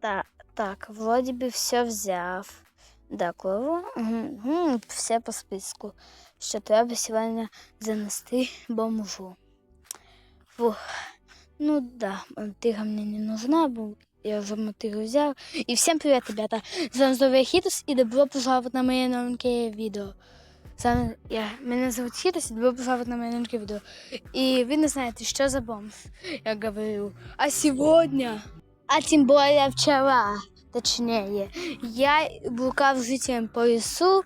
Так, так, вроді би все взяв. Да, клово. Угу. Все по списку. Що треба сьогодні занести бомжу. Фух. Ну да, мотыга мне не нужна, бо я уже мотыгу взял. И всем привет, ребята! С вами Здоровый Хитус и добро пожаловать на мои новенькие видео. З вами я, мене зовут Хитус и добро пожаловать на мои новенькие видео. И вы не знаете, что за бомж, я говорю. А сегодня, а тем более вчера, точнее, я блукав жителем по лесу,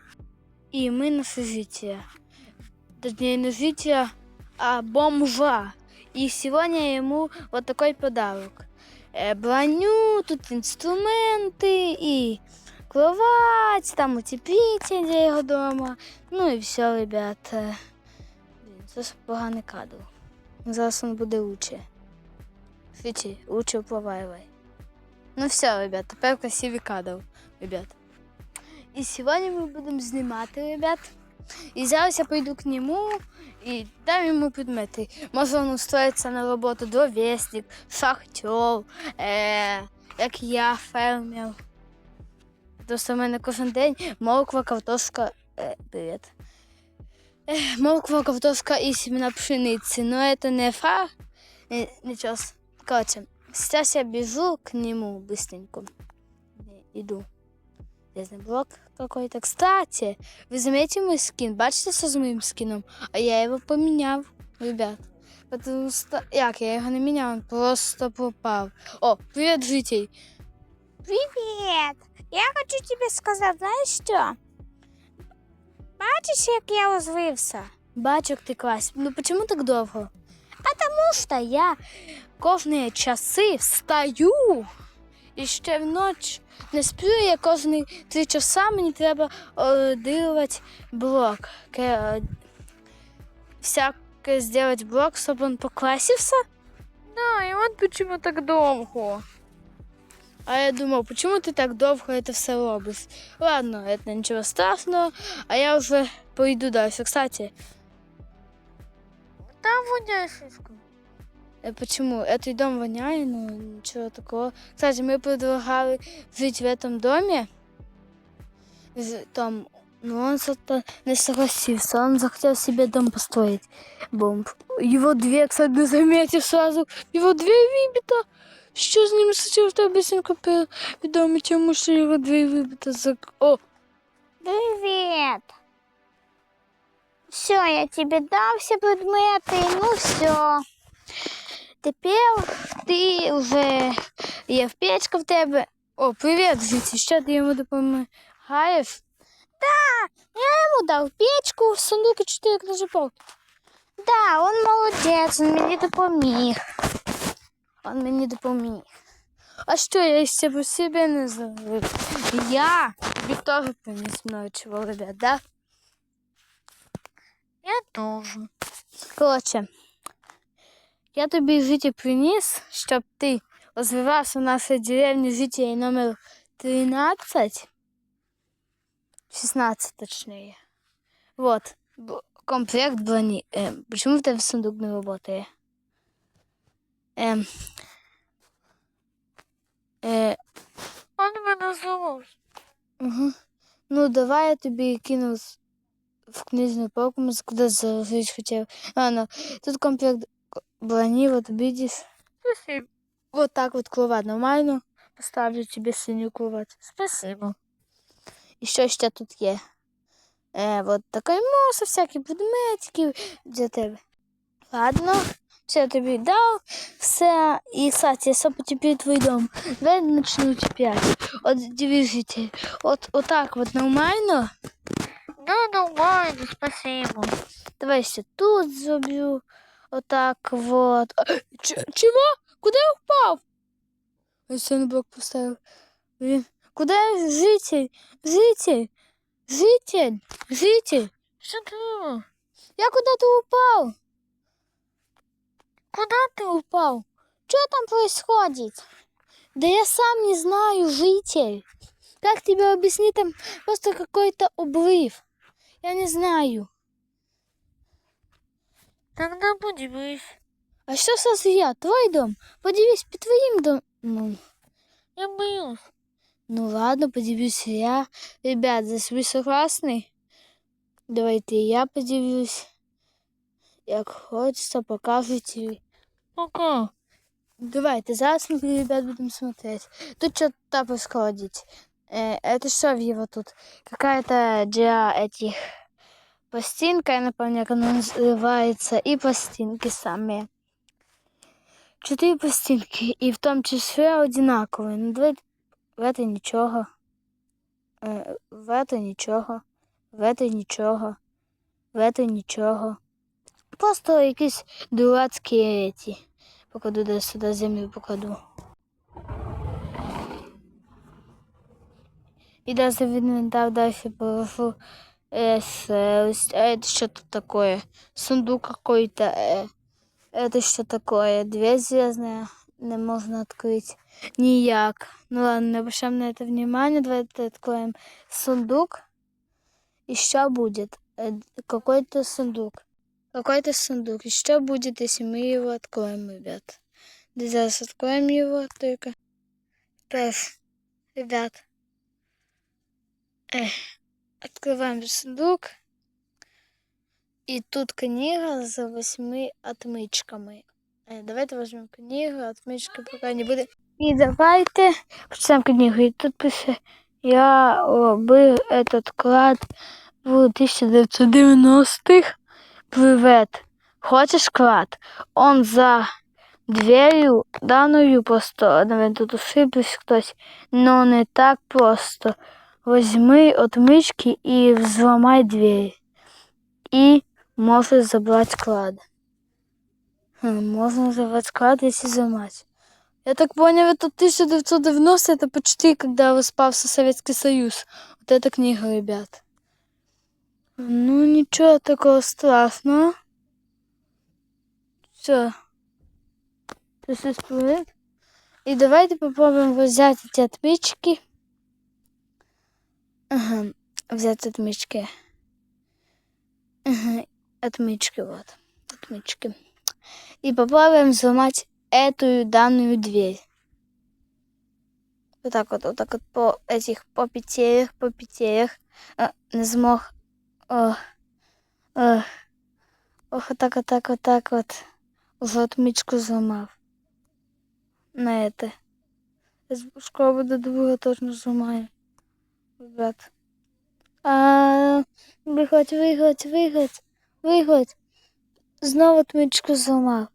и мы на жития. Точнее, не жителя, а бомжа. И сегодня ему вот такой подарок. Э, броню, тут инструменты и кровать, там утеплитель для його дома. Ну і все, ребята. Блін, це ж поганий кадр. Зараз він буде лучше. Свічі, лучше впливай. Ну все, ребят, тепер красивий кадр, ребят. І сьогодні ми будемо знімати, ребят. І зараз я пойду к нему і дам йому предмети. Може він устроїться на роботу довесник, шахтер, е, як я, фермер. Просто в мене кожен день морква, картошка. Е, привіт. Е, морква, картошка і семена пшениці. Но це не фа. Е, нічого. с- Короче, сейчас я бежу к нему быстренько. Не, Иду. Железный блок какой-то. Кстати, вы заметили мой скин? Бачите, що з моїм скином? А я його поміняв, ребят. Потому что... Як, я його не міняв, він просто пропав. О, привіт, житель. Привіт! Я хочу тобі сказати, знаєш що? Бачиш, як я озвився? Бачу, як ти клас. Ну чому так довго? Потому що я кожні часи встаю. І ще вночі не сплю я кожні три часа, мені треба дивити блок. Ке- Всяке зробити блок, щоб він покласився. Да, і от почему так довго. А я думав, почему ти так довго это все робиш? Ладно, это ничего страшного, а я уже пойду дальше. Кстати, Там воняє слишком. Э, Почему? Этот дом воняет, ну ничего такого. Кстати, мы предлагали жить в этом доме. З- Там, но он что-то не согласился. Он захотел себе дом построить. Бомб. Его дверь, кстати, не заметил сразу. Его дверь выбита. Что с ним случилось? Я быстренько повідомив чому, що його дверь вибита. За... О, Привіт! Все, я тобі дав всі предмети, ну все. Тепер ти вже є в печка в тебе. О, привіт, Жиці, що ти йому допомагаєш? Я йому дав печку, Сундуки 4 книжепоки. да, он молодець, він мені допоміг. Он мені допоміг. А що я ще по себе не зробив? Я Віктору приніс ночого, ребят, да? Я теж. Коротше, я тобі життя приніс, щоб ти розвивався в нашій деревні жителей номер 13. 16 точнее. Вот. б- Комплект брони. Эм, почему в тебе сундук не работает? Эм. Э, Он мене зовут. угу. Ну, давай я тобі кину з- в книжную полку, может, куда заложить хотел. А, ну, тут комплект брони, вот видишь. Спасибо. Вот так вот кровать нормально. Поставлю тебе синюю кровать. Спасибо. І що ще тут є? Е, от така моса, всякі предметики для тебе. Ладно, все я тобі дав, все. І, кстати, я по тебе твій дом. Давай начну чіпляти. От дивіться, от отак от нормально. Да, нормально, спасибо. Давай ще тут зроблю. Отак вот. А, ч- чого? Куди я? Ось я на блок поставив. Блін. Куди я? житель? Житель? Житель? Житель? Що ти? Я куда-то упал. Куда Ты упал. Что там происходит? Да я сам не знаю, житель. Как тебе объяснить? Там просто какой-то обрыв. Я не знаю. Тогда подивись. А що це я? Твой дом? Подивись, під твоїм домом. Я был. Ну, Ну ладно, подивлюсь я. Ребят, здесь вы согласны? Давайте и я подивлюсь. Як хочеться, покажете. ага. Давайте, зараз мы, ребят, будем смотреть. Тут что-то происходит. Э, это что в его тут? Какая-то для этих пластинка, я не помню, как она называется, и пластинки сами. Чотири пластинки, і в тому числі одинакові. Ну, давайте в этой нічого. Е, в этой нічого. В этой нічого. В этой нічого. Просто якісь дурацькі эти. Покладу десь сюди землю покладу. И даже в инвентарь дальше положу. Э, с, э, с- а это что тут такое? Сундук какой-то. Э, это что такое? Дверь звездная. Не можно открыть. Нияк. Ну ладно, не обращаем на это внимание. Давайте откроем сундук. И что будет? Э, д- Какой-то сундук. Какой-то сундук. И что будет, если мы его откроем, ребят? Да Сейчас откроем его только. Сейчас, ребят. Эх, открываем сундук. И тут книга за восьми отмычками. Э, Давайте возьмем книгу, отмычки пока не буде. І давайте почнемо книгу. І тут пише, я робив этот клад в 1990-х. Привет. Хочешь клад? Он за дверью даною просто. Наверное, тут ошиблись хтось. Но не так просто. Возьми отмычки и взломай дверь. И можешь забрать клад. Хм, можно забрать клад, если взломать. Я так понял, это 1990, это почти когда распался Советский Союз. Вот эта книга, ребят. Ну, ничего такого страшного. Все. Существует. И давайте попробуем взять эти отмычки. Ага, взять отмычки. Ага, отмычки, вот. Отмычки. И попробуем взломать эту данную дверь. Вот так вот, вот так вот по этих, по петелях, по петелях. А, не змог. Ох, ох, ох, отак, отак, отак от. Уже отмычку зламав. На это. Скоро буде друга точно зламаю. Ребят. А, виходь, виходь, виходь, виходь. Знову отмычку зламав.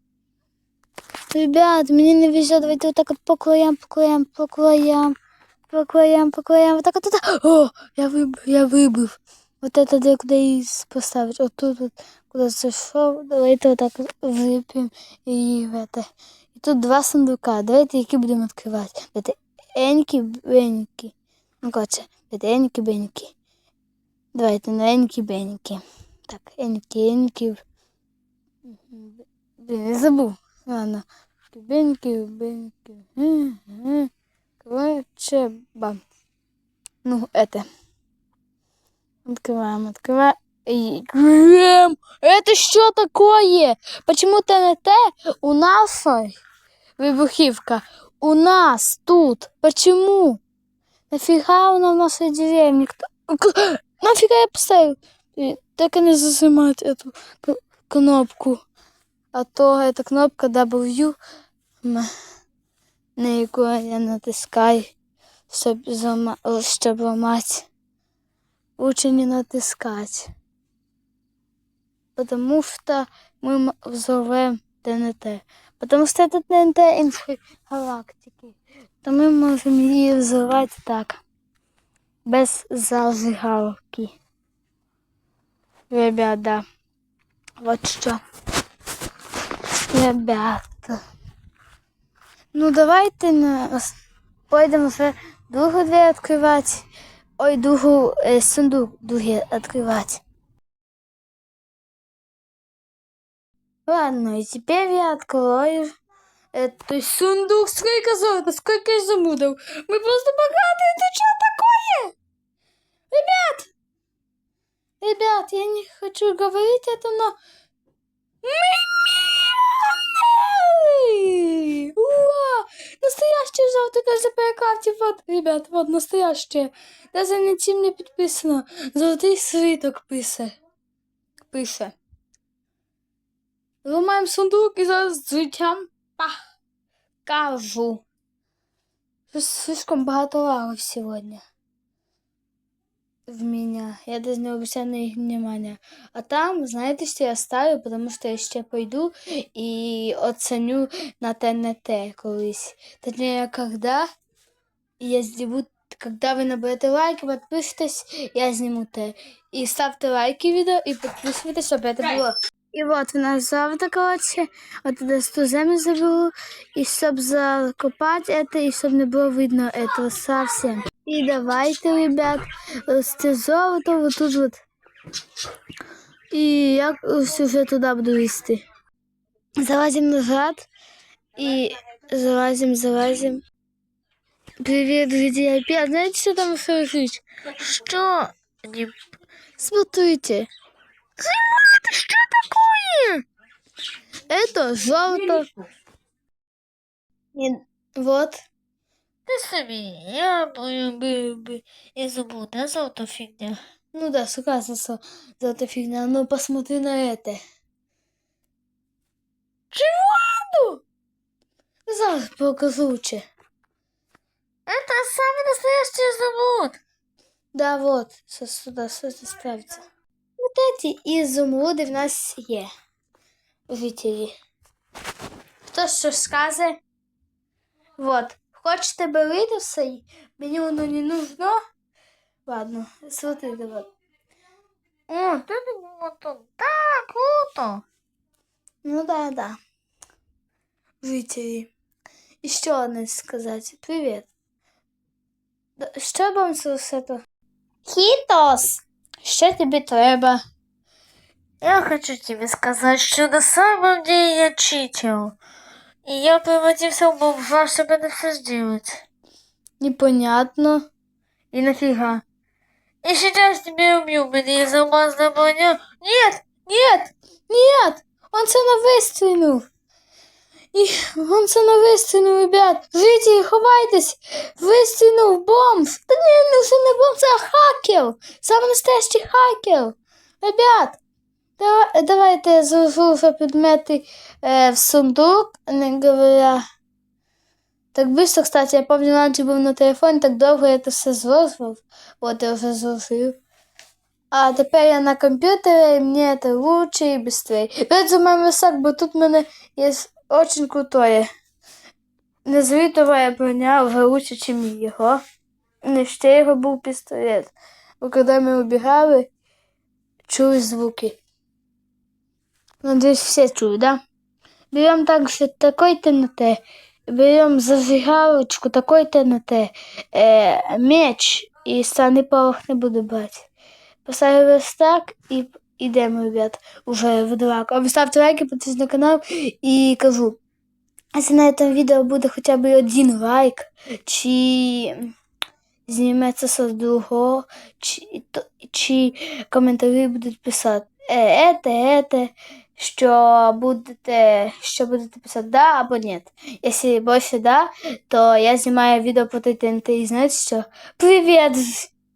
Ребят, мені не везет, давайте вот так вот по краям, по краям, по краям, по краям, по краям, вот так вот, вот так. О, я выбыл, я выбыл. Вот это де куда и поставить. Вот тут вот, куда зашел, давайте вот так вот влепим и в это. И тут два сундука, давайте які будемо відкривати. Давайте енькі, бенькі. Ну, короче, давайте енькі, бенькі. Давайте на енькі, бенькі. Так, енькі, енькі. Блін, я забув. Ладно. Беньки, беньки. Короче, бам. Ну, это. Открываем, открываем. И... Грэм! Это что такое? Почему ТНТ у нас ой, выбухивка? У нас тут. Почему? Нафига она в нашей деревне? Кто... К- Нафига я поставил? И Так и не зажимать эту к- кнопку. А то эта кнопка W, м, на яку я натискаю, щоб, зама... о, щоб ламати. Лучше не натискать. Потому что мы м- взорвем ТНТ. Потому что это ТНТ инфы галактики. То мы можем ее взорвать так. Без зажигалки. Ребята, вот что. Ребята. Ну давайте на... пойдемо вже другу двері відкривати. Ой, другу е, сундук другий відкривати. Ладно, и теперь я открою этот сундук. Сколько золота, сколько изумрудов. Мы просто богатые, это что такое? Ребят! Ребят, я не хочу говорить это, но... Мы миллионеры! Уа! Настоящее желтое даже по карте. Вот, ребят, вот настоящее. Даже ничем не підписано. Золотий свиток пише. Пише. Ламаємо сундук і зараз з життям пах. Кажу. Щось слишком багато лавок сьогодні. В меня. Я даже не обращаю на их внимания. А там, знаете, что я ставлю, потому что я ще пойду и оценю на ТНТ колись. Точнее, когда я сниму, когда вы наберете лайки, подпишитесь, я сниму те. И ставьте лайки видео и подписывайтесь, чтобы это было. і от в нас завтра, коротше, от туди ту землю заберу, і щоб закопати це, і щоб не було видно этого совсем. І давайте, ребят, з золото вот тут вот. І я ось уже туди буду вести. Залазим назад і залазим, залазим. Привет, друзья, опять. Знаете, что там слышишь? Что? Не... Смотрите. Это что такое? Это золото. И Вот. Ти собі, я би, я забув, да, золота фігня? Ну да, согласна, золото фигня. Ну посмотри на это. Чего? Зараз покажу лучше. Это самый настоящий забуд. Да, вот, сюда, сюда ставится. Вот эти изумруды в нас є. Жителі. Хто що скаже? Вот. Хочете берите все? Мені воно не нужно. Ладно, смотрите, вот. О, ти думала тут. Так, круто. Ну да, да. Жителі. І що одне сказати? Привіт. Да, Що вам з цього? Хітос. Що тобі треба? Я хочу тебе сказать, что на самом деле я читил. И я превратился в бомжа, чтобы это все сделать. Непонятно. И нафига? И сейчас тебя убью, мне из броня. Нет! Нет, нет, он це не вистрілив. І он це не вистрілив, ребят. Жителі, ховайтесь. Вистрілив бомб. Та ні, ну це не бомб, це хакер. Саме настоящий хакер. Ребят, давай, давайте я зложу вже предмети е, в сундук, не говоря. Так быстро, кстати, я помню, раньше був на телефоні, так довго я це все зложував. От я вже зложив. А тепер я на комп'ютері, і мені це лучше і швидше. Перед моїм висок, бо тут в мене є дуже крутое. Незрітова броня лучше, ніж його. Не ще його був пістолет. Бо коли ми убігали, чули звуки. Надеюсь, все чують, да? Берем также такой ТНТ, берем зажигалочку, такой ТНТ, э, меч і страни порох не буду брати. Поставив ось так і йдемо, ребят, уже в драку. Ставте лайки, підписуйтесь на канал і кажу. Якщо на цьому відео буде хоча б один лайк, чи зніметься з другого, чи, то- чи коментарі будуть писати е, ете, ете, що будете, що будете писати да або ні. Якщо більше да, то я знімаю відео по ТНТ і знаєте що? Привіт!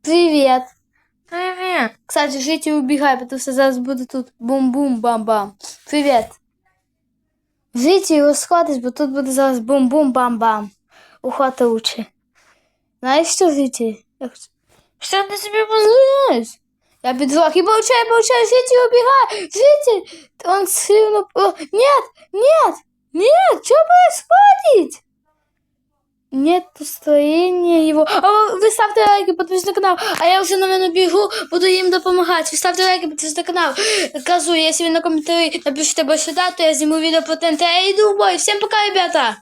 Привіт! Привет. Кстати, жить и убегай, потому что зараз буде тут бум-бум-бам-бам. Привет. Жити і розходиш, бо тут буде зараз бум-бум-бам-бам. Ухвата лучше. Знаєш що, жити? Я хочу- Что ты себе позволяешь? Знаєш? Я підвох і получаю, получаю, жити і убегай. Жити! Он сильно... О, нет, нет, нет, что происходит? Нет настроения его. А вы ставьте лайки, подписывайтесь на канал. А я уже, наверное, бегу, буду им допомагать. Вы ставьте лайки, подписывайтесь на канал. Кажу, если вы на комментарии напишите больше да, то я сниму видео по ТНТ. Я иду в бой. Всем пока, ребята!